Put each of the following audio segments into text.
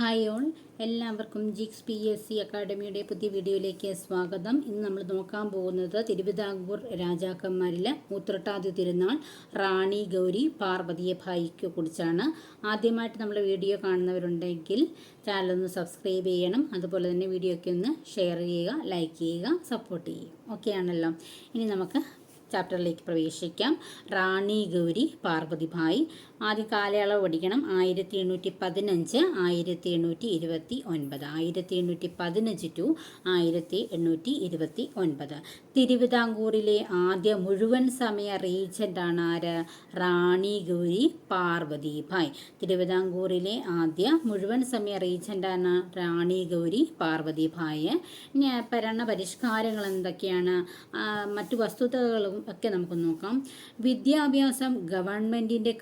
Hi ഓൺ എല്ലാവർക്കും ജിക്സ് പി എസ് സി അക്കാഡമിയുടെ പുതിയ വീഡിയോയിലേക്ക് സ്വാഗതം. ഇന്ന് നമ്മൾ നോക്കാൻ പോകുന്നത് തിരുവിതാംകൂർ രാജാക്കന്മാരിലെ ഉത്രട്ടാതി തിരുനാൾ റാണി ഗൗരി പാർവതിയെ ഭായിക്കെ കുറിച്ചാണ്. ആദ്യമായിട്ട് നമ്മൾ വീഡിയോ കാണുന്നവരുണ്ടെങ്കിൽ ചാനൽ ഒന്ന് സബ്സ്ക്രൈബ് ചെയ്യണം. അതുപോലെ തന്നെ വീഡിയോയ്ക്ക് ഒന്ന് ഷെയർ ചെയ്യുക ലൈക്ക് ചെയ്യുക സപ്പോർട്ട് ചെയ്യുക. ഓക്കെ ആണല്ലോ. ഇനി നമുക്ക് ചാപ്റ്ററിലേക്ക് പ്രവേശിക്കാം. റാണി ഗൗരി പാർവതി പാർവതിഭായ് ആദ്യ കാലയളവ് പഠിക്കണം. ആയിരത്തി എണ്ണൂറ്റി പതിനഞ്ച് ആയിരത്തി എണ്ണൂറ്റി ഇരുപത്തി ഒൻപത് ആയിരത്തി എണ്ണൂറ്റി പതിനഞ്ച് ടു ആയിരത്തി എണ്ണൂറ്റി ഇരുപത്തി ഒൻപത് തിരുവിതാംകൂറിലെ ആദ്യ മുഴുവൻ സമയ റീജന്റാണ് ആര്? റാണി ഗൗരി പാർവതിഭായ് തിരുവിതാംകൂറിലെ ആദ്യ മുഴുവൻ സമയ റീജന്റാണ് റാണി ഗൗരി പാർവതിഭായ് ഇനി ഭരണ പരിഷ്കാരങ്ങൾ എന്തൊക്കെയാണ്? മറ്റു വസ്തുതകളും ഒക്കെ നമുക്ക് നോക്കാം. വിദ്യാഭ്യാസം ഗവൺമെന്റിന്റെ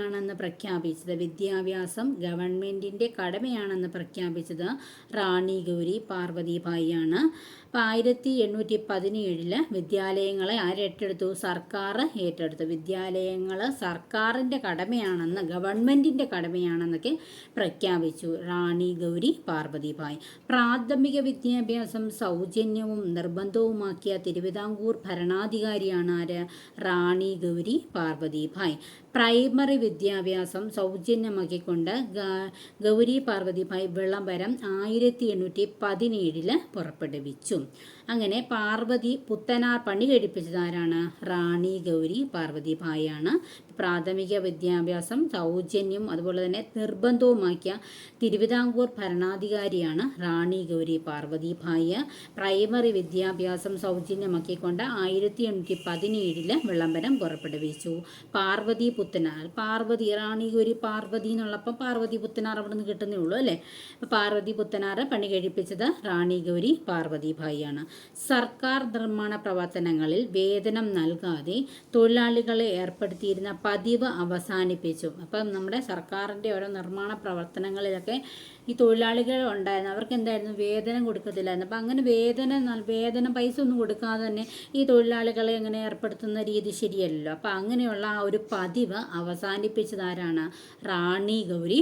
കടമയാണെന്ന് പ്രഖ്യാപിച്ചത്. വിദ്യാഭ്യാസം ഗവൺമെന്റിന്റെ കടമയാണെന്ന് പ്രഖ്യാപിച്ചത് റാണി ഗൗരി പാർവതിഭായിയാണ് അപ്പോൾ ആയിരത്തി എണ്ണൂറ്റി പതിനേഴിൽ വിദ്യാലയങ്ങളെ ആരേറ്റെടുത്തു. സർക്കാർ ഏറ്റെടുത്തു. വിദ്യാലയങ്ങൾ സർക്കാരിന്റെ കടമയാണെന്ന് ഗവൺമെന്റിന്റെ കടമയാണെന്നൊക്കെ പ്രഖ്യാപിച്ചു റാണി ഗൗരി പാർവതിഭായ് പ്രാഥമിക വിദ്യാഭ്യാസം സൗജന്യവും നിർബന്ധവുമാക്കിയ തിരുവിതാംകൂർ ഭരണാധികാരിയാണ് ആര്? റാണി ഗൗരി പാർവതിഭായ് പ്രൈമറി വിദ്യാഭ്യാസം സൗജന്യമാക്കിക്കൊണ്ട് ഗൗരി പാർവതിഭായ് വിളംബരം ആയിരത്തി എണ്ണൂറ്റി പതിനേഴിൽ പുറപ്പെടുവിച്ചു. അങ്ങനെ പാർവതി പുത്തനാർ പണി കഴിപ്പിച്ചതാരാണ്? റാണി ഗൗരി പാർവതിഭായാണ് പ്രാഥമിക വിദ്യാഭ്യാസം സൗജന്യം അതുപോലെ തന്നെ നിർബന്ധവുമാക്കിയ തിരുവിതാംകൂർ ഭരണാധികാരിയാണ് റാണി ഗൗരി പാർവതിഭായ് പ്രൈമറി വിദ്യാഭ്യാസം സൗജന്യമാക്കിക്കൊണ്ട് ആയിരത്തി എണ്ണൂറ്റി പതിനേഴിൽ വിളംബരം പുറപ്പെടുവിച്ചു. പാർവതി പുത്തനാർ പാർവതി റാണി ഗൗരി പാർവതി എന്നുള്ളപ്പം പാർവതി പുത്തനാർ അവിടെ നിന്ന് കിട്ടുന്നേ ഉള്ളൂ അല്ലേ? പാർവതി പുത്തനാർ പണി കഴിപ്പിച്ചത് റാണി ഗൗരി പാർവതിഭായിയാണ്. സർക്കാർ നിർമ്മാണ പ്രവർത്തനങ്ങളിൽ വേതനം നൽകാതെ തൊഴിലാളികളെ ഏർപ്പെടുത്തിയിരുന്ന പതിവ് അവസാനിപ്പിച്ചു. അപ്പം നമ്മുടെ സർക്കാരിന്റെ ഓരോ നിർമ്മാണ പ്രവർത്തനങ്ങളിലൊക്കെ ഈ തൊഴിലാളികൾ ഉണ്ടായിരുന്നു. അവർക്ക് എന്തായിരുന്നു? വേതനം കൊടുക്കത്തില്ലായിരുന്നു. അപ്പം അങ്ങനെ വേതനം വേതനം പൈസ ഒന്നും കൊടുക്കാതെ തന്നെ ഈ തൊഴിലാളികളെ അങ്ങനെ ഏർപ്പെടുത്തുന്ന രീതി ശരിയല്ലല്ലോ. അപ്പം അങ്ങനെയുള്ള ആ ഒരു പതിവ് അവസാനിപ്പിച്ചതാരാണ് റാണി ഗൗരി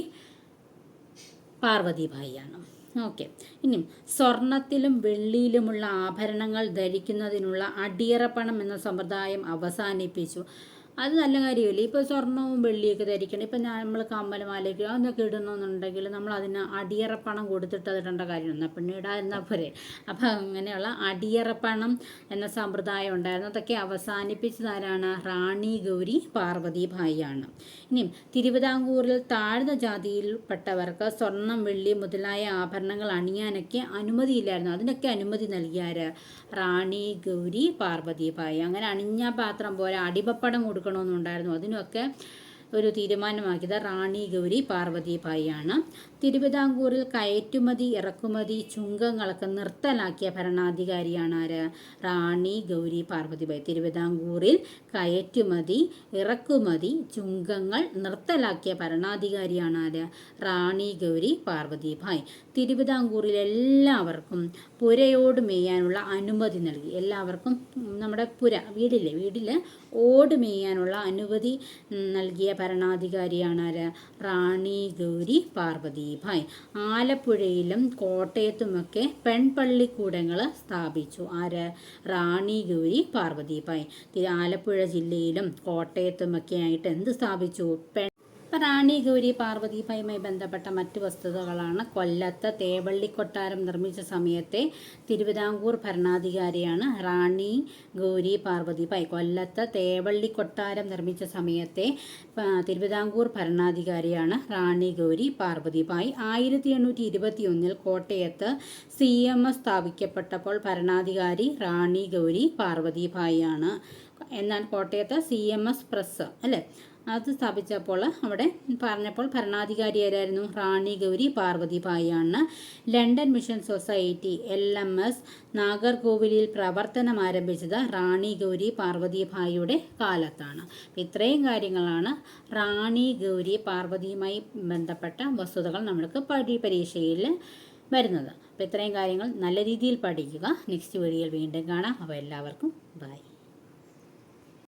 പാർവതിഭായിയാണ് ഓക്കെ. ഇനി സ്വർണത്തിലും വെള്ളിയിലുമുള്ള ആഭരണങ്ങൾ ധരിക്കുന്നതിനുള്ള അടിയറപ്പണം എന്ന സമ്പ്രദായം അവസാനിപ്പിച്ചു. അത് നല്ല കാര്യമല്ലേ? ഇപ്പോൾ സ്വർണവും വെള്ളിയൊക്കെ ധരിക്കണം ഇപ്പം നമ്മൾ കമ്മലമാലയ്ക്ക് അതൊക്കെ ഇടണമെന്നുണ്ടെങ്കിൽ നമ്മൾ അതിന് അടിയറപ്പണം കൊടുത്തിട്ട് അതിടേണ്ട കാര്യം കാര്യമൊന്നും പിന്നെ ഇടാതിരുന്നാൽ പോരെ? അപ്പം അങ്ങനെയുള്ള അടിയറപ്പണം എന്ന സമ്പ്രദായം ഉണ്ടായിരുന്നു. അതൊക്കെ അവസാനിപ്പിച്ചതാരാണ്? റാണി ഗൗരി പാർവതി ഭായിയാണ്. ഇനിയും തിരുവിതാംകൂറിൽ താഴ്ന്ന ജാതിയിൽപ്പെട്ടവർക്ക് സ്വർണം വെള്ളി മുതലായ ആഭരണങ്ങൾ അണിയാനൊക്കെ അനുമതിയില്ലായിരുന്നു. അതിനൊക്കെ അനുമതി നൽകിയാര് റാണി ഗൗരി പാർവതി ഭായി. അങ്ങനെ അണിഞ്ഞ പാത്രം പോലെ അടിമപ്പടം കൊടുക്കണമെന്നുണ്ടായിരുന്നു. അതിനൊക്കെ ഒരു തീരുമാനമാക്കിയത് റാണി ഗൗരി പാർവതി ഭായിയാണ് തിരുവിതാംകൂറിൽ കയറ്റുമതി ഇറക്കുമതി ചുങ്കങ്ങളൊക്കെ നിർത്തലാക്കിയ ഭരണാധികാരിയാണ് ആര്? റാണി ഗൗരി പാർവതി ഭായി തിരുവിതാംകൂറിൽ കയറ്റുമതി ഇറക്കുമതി ചുങ്കങ്ങൾ നിർത്തലാക്കിയ ഭരണാധികാരിയാണ് ആര്? റാണി ഗൗരി പാർവതി പാർവതിഭായ് തിരുവിതാംകൂറിൽ എല്ലാവർക്കും പുരയോട് മേയാനുള്ള അനുമതി നൽകി. എല്ലാവർക്കും നമ്മുടെ പുര വീടില്ലേ? വീട്ടിൽ ഓട് മേയാനുള്ള അനുമതി നൽകിയ ഭരണാധികാരിയാണ് റാണി ഗൗരി പാർവതിഭായ് ആലപ്പുഴയിലും കോട്ടയത്തുമൊക്കെ പെൺപള്ളിക്കൂടങ്ങൾ സ്ഥാപിച്ചു. ആര്? റാണി ഗൗരി പാർവതിഭായ് ആലപ്പുഴ ജില്ലയിലും കോട്ടയത്തുമൊക്കെ ആയിട്ട് എന്ത് സ്ഥാപിച്ചു? പെൺ റാണി ഗൗരി പാർവതിഭായുമായി ബന്ധപ്പെട്ട മറ്റു വസ്തുതകളാണ് കൊല്ലത്ത് തേവള്ളി കൊട്ടാരം നിർമ്മിച്ച സമയത്തെ തിരുവിതാംകൂർ ഭരണാധികാരിയാണ് റാണി ഗൗരി പാർവതിഭായ് കൊല്ലത്ത് തേവള്ളി കൊട്ടാരം നിർമ്മിച്ച സമയത്തെ തിരുവിതാംകൂർ ഭരണാധികാരിയാണ് റാണി ഗൗരി പാർവതിഭായ് ആയിരത്തി എണ്ണൂറ്റി ഇരുപത്തി ഒന്നിൽ കോട്ടയത്ത് സി എം എസ് സ്ഥാപിക്കപ്പെട്ടപ്പോൾ ഭരണാധികാരി റാണി ഗൗരി പാർവതിഭായിയാണ് എന്നാൽ കോട്ടയത്ത് സി എം എസ് പ്രസ് അല്ലേ? അത് സ്ഥാപിച്ചപ്പോൾ അവിടെ പറഞ്ഞപ്പോൾ ഭരണാധികാരി ആരായിരുന്നു Rani Gauri Parvathi ഭായാണ് London mission society L M S നാഗർകോവിലിൽ പ്രവർത്തനം ആരംഭിച്ചത് റാണി ഗൗരി പാർവതി ഭായിയുടെ കാലത്താണ്. ഇത്രയും കാര്യങ്ങളാണ് റാണി ഗൗരി പാർവതിയുമായി ബന്ധപ്പെട്ട വസ്തുതകൾ നമ്മൾക്ക് പടി പരീക്ഷയിൽ വരുന്നത്. അപ്പോൾ ഇത്രയും കാര്യങ്ങൾ നല്ല രീതിയിൽ പഠിക്കുക. നെക്സ്റ്റ് വീഡിയോയിൽ വീണ്ടും കാണാം. അപ്പോൾ എല്ലാവർക്കും